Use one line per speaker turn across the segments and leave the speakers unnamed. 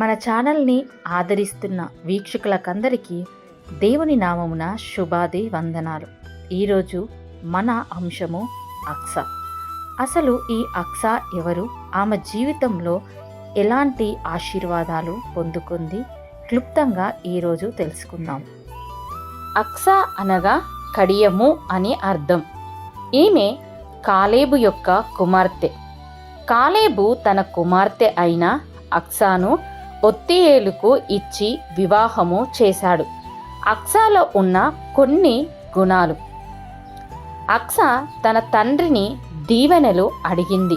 మన ఛానల్ని ఆదరిస్తున్న వీక్షకులకందరికీ దేవుని నామమున శుభాది వందనాలు. ఈరోజు మన అంశము అక్స. అసలు ఈ అక్స ఎవరు? ఆమె జీవితంలో ఎలాంటి ఆశీర్వాదాలు పొందుకుంది? క్లుప్తంగా ఈరోజు తెలుసుకుందాం. అక్స అనగా కడియము అని అర్థం. ఈమె కాలేబు యొక్క కుమార్తె. కాలేబు తన కుమార్తె అయిన అక్సాను ఒత్తియేలుకు ఇచ్చి వివాహము చేశాడు. అక్సాలో ఉన్న కొన్ని గుణాలు. అక్స తన తండ్రిని దీవెనలు అడిగింది.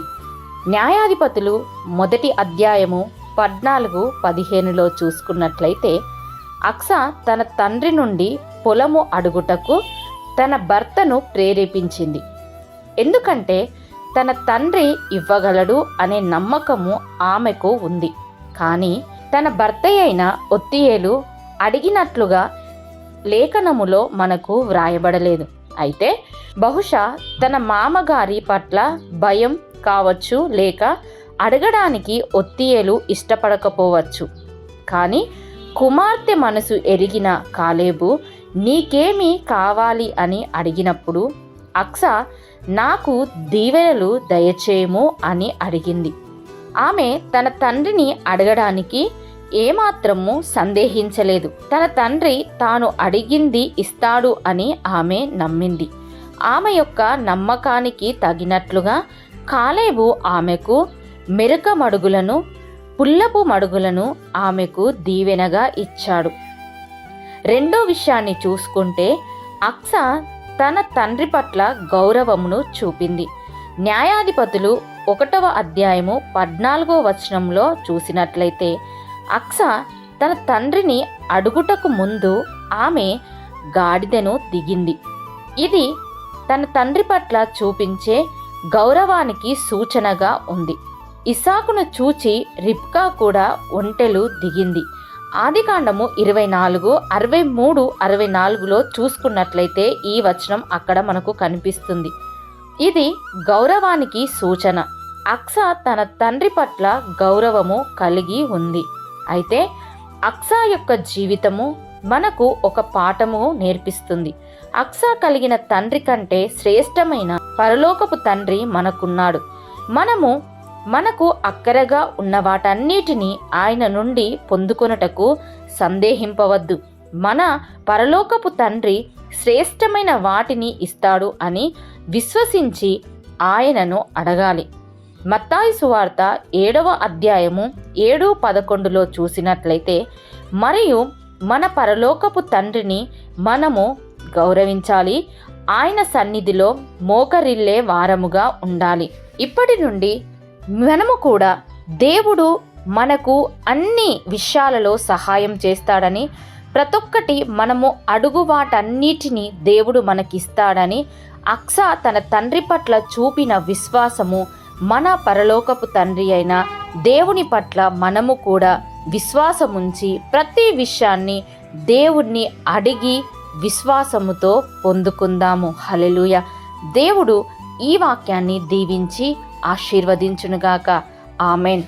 న్యాయాధిపతులు మొదటి అధ్యాయము పద్నాలుగు పదిహేనులో చూసుకున్నట్లయితే అక్స తన తండ్రి నుండి పొలము అడుగుటకు తన భర్తను ప్రేరేపించింది. ఎందుకంటే తన తండ్రి ఇవ్వగలడు అనే నమ్మకము ఆమెకు ఉంది. కానీ తన భర్త అయిన ఒత్తియేలు అడిగినట్లుగా లేఖనములో మనకు వ్రాయబడలేదు. అయితే బహుశా తన మామగారి పట్ల భయం కావచ్చు లేక అడగడానికి ఒత్తియేలు ఇష్టపడకపోవచ్చు. కానీ కుమార్తె మనసు ఎరిగిన కాలేబు నీకేమి కావాలి అని అడిగినప్పుడు అక్స నాకు దీవెనలు దయచేయము అని అడిగింది. ఆమె తన తండ్రిని అడగడానికి ఏమాత్రము సందేహించలేదు. తన తండ్రి తాను అడిగింది ఇస్తాడు అని ఆమె నమ్మింది. ఆమె యొక్క నమ్మకానికి తగినట్లుగా కాలేబు ఆమెకు మెరుక మడుగులను పుల్లపు మడుగులను ఆమెకు దీవెనగా ఇచ్చాడు. రెండో విషయాన్ని చూసుకుంటే అక్స తన తండ్రి పట్ల గౌరవమును చూపింది. న్యాయాధిపతులు ఒకటవ అధ్యాయము పద్నాలుగో వచనంలో చూసినట్లయితే అక్స తన తండ్రిని అడుగుటకు ముందు ఆమె గాడిదను దిగింది. ఇది తన తండ్రి పట్ల చూపించే గౌరవానికి సూచనగా ఉంది. ఇసాకును చూచి రిప్కా కూడా ఒంటెలు దిగింది. ఆదికాండము ఇరవై నాలుగు అరవై మూడు అరవై నాలుగులో చూసుకున్నట్లయితే ఈ వచనం అక్కడ మనకు కనిపిస్తుంది. ఇది గౌరవానికి సూచన. అక్స తన తండ్రి పట్ల గౌరవము కలిగి ఉంది. అయితే అక్స యొక్క జీవితము మనకు ఒక పాఠము నేర్పిస్తుంది. అక్స కలిగిన తండ్రి కంటే శ్రేష్టమైన పరలోకపు తండ్రి మనకున్నాడు. మనము మనకు అక్కరగా ఉన్న వాటన్నిటినీ ఆయన నుండి పొందుకొనుటకు సందేహింపవద్దు. మన పరలోకపు తండ్రి శ్రేష్టమైన వాటిని ఇస్తాడు అని విశ్వసించి ఆయనను అడగాలి. మత్తాయి సువార్త ఏడవ అధ్యాయము ఏడు పదకొండులో చూసినట్లయితే మరియు మన పరలోకపు తండ్రిని మనము గౌరవించాలి. ఆయన సన్నిధిలో మోకరిల్లే వారముగా ఉండాలి. ఇప్పటి నుండి మనము కూడా దేవుడు మనకు అన్ని విషయాలలో సహాయం చేస్తాడని ప్రతొక్కటి మనము అడుగు వాటన్నిటినీ దేవుడు మనకిస్తాడని అక్స తన తండ్రి పట్ల చూపిన విశ్వాసము మన పరలోకపు తండ్రి అయిన దేవుని పట్ల మనము కూడా విశ్వాసముంచి ప్రతి విషయాన్ని దేవుణ్ణి అడిగి విశ్వాసముతో పొందుకుందాము. హలెలుయ దేవుడు ఈ వాక్యాన్ని దీవించి ఆశీర్వదించునుగాక. ఆమెన్.